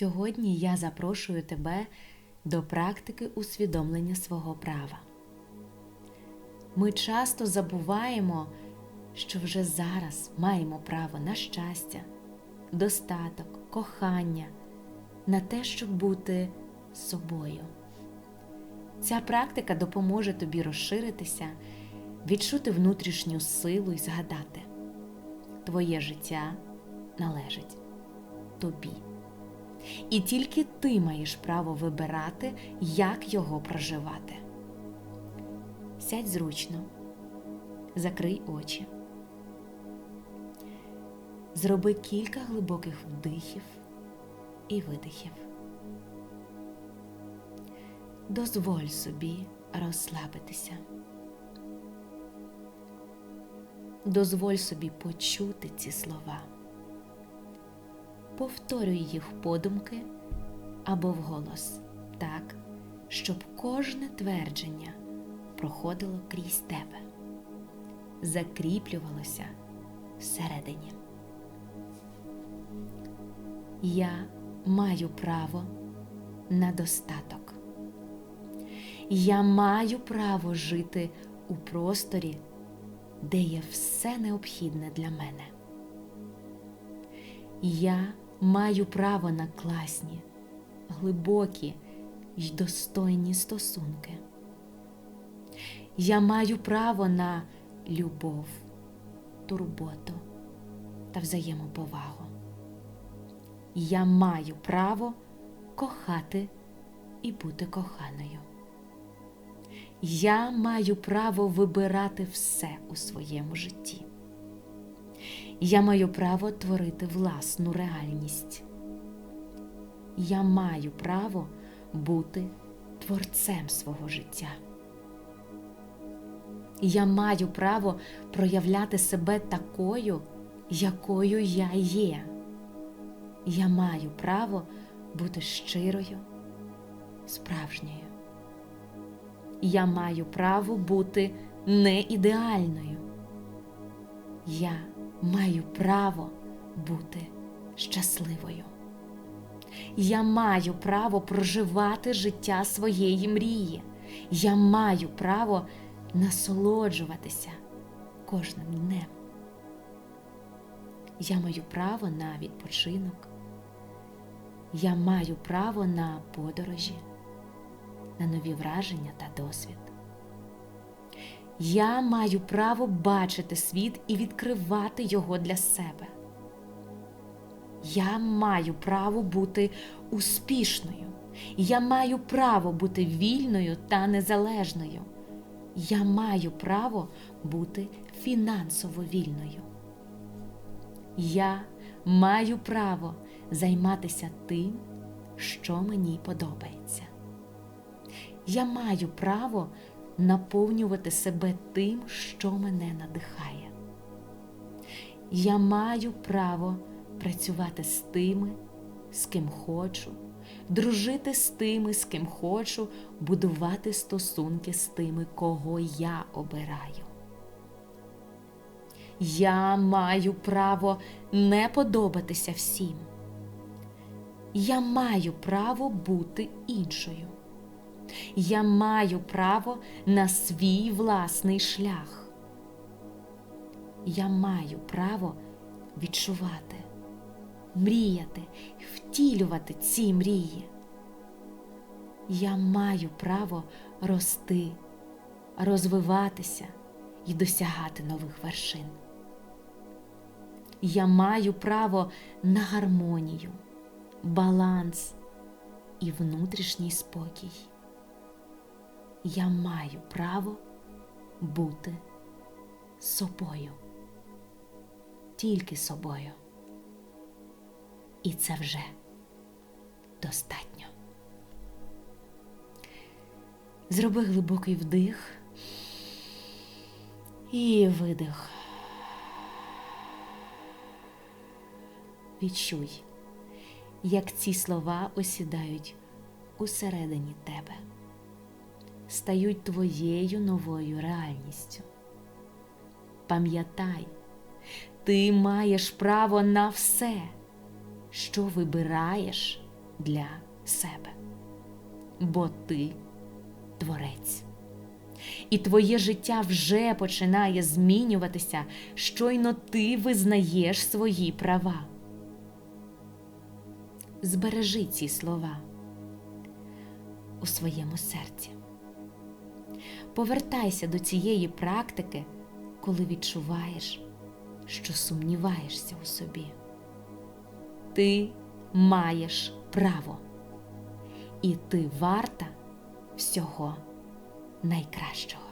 Сьогодні я запрошую тебе до практики усвідомлення свого права. Ми часто забуваємо, що вже зараз маємо право на щастя, достаток, кохання, на те, щоб бути собою. Ця практика допоможе тобі розширитися, відчути внутрішню силу і згадати, твоє життя належить тобі. І тільки ти маєш право вибирати, як його проживати. Сядь зручно, закрий очі, зроби кілька глибоких вдихів і видихів. Дозволь собі розслабитися. Дозволь собі почути ці слова. Повторюй їх подумки або вголос так, щоб кожне твердження проходило крізь тебе, закріплювалося всередині. Я маю право на достаток. Я маю право жити у просторі, де є все необхідне для мене. Я маю право на класні, глибокі й достойні стосунки. Я маю право на любов, турботу та взаємоповагу. Я маю право кохати і бути коханою. Я маю право вибирати все у своєму житті. Я маю право творити власну реальність. Я маю право бути творцем свого життя. Я маю право проявляти себе такою, якою я є. Я маю право бути щирою, справжньою. Я маю право бути неідеальною. Я маю право бути щасливою. Я маю право проживати життя своєї мрії. Я маю право насолоджуватися кожним днем. Я маю право на відпочинок. Я маю право на подорожі, на нові враження та досвід. Я маю право бачити світ і відкривати його для себе. Я маю право бути успішною. Я маю право бути вільною та незалежною. Я маю право бути фінансово вільною. Я маю право займатися тим, що мені подобається. Я маю право наповнювати себе тим, що мене надихає. Я маю право працювати з тими, з ким хочу, дружити з тими, з ким хочу, будувати стосунки з тими, кого я обираю. Я маю право не подобатися всім. Я маю право бути іншою. Я маю право на свій власний шлях. Я маю право відчувати, мріяти, втілювати ці мрії. Я маю право рости, розвиватися і досягати нових вершин. Я маю право на гармонію, баланс і внутрішній спокій. Я маю право бути собою, тільки собою. І це вже достатньо. Зроби глибокий вдих і видих. Відчуй, як ці слова осідають усередині тебе, стають твоєю новою реальністю. Пам'ятай, ти маєш право на все, що вибираєш, для себе. Бо ти творець. І твоє життя вже починає змінюватися, щойно ти визнаєш свої права. Збережи ці слова у своєму серці. Повертайся до цієї практики, коли відчуваєш, що сумніваєшся у собі. Ти маєш право, і ти варта всього найкращого.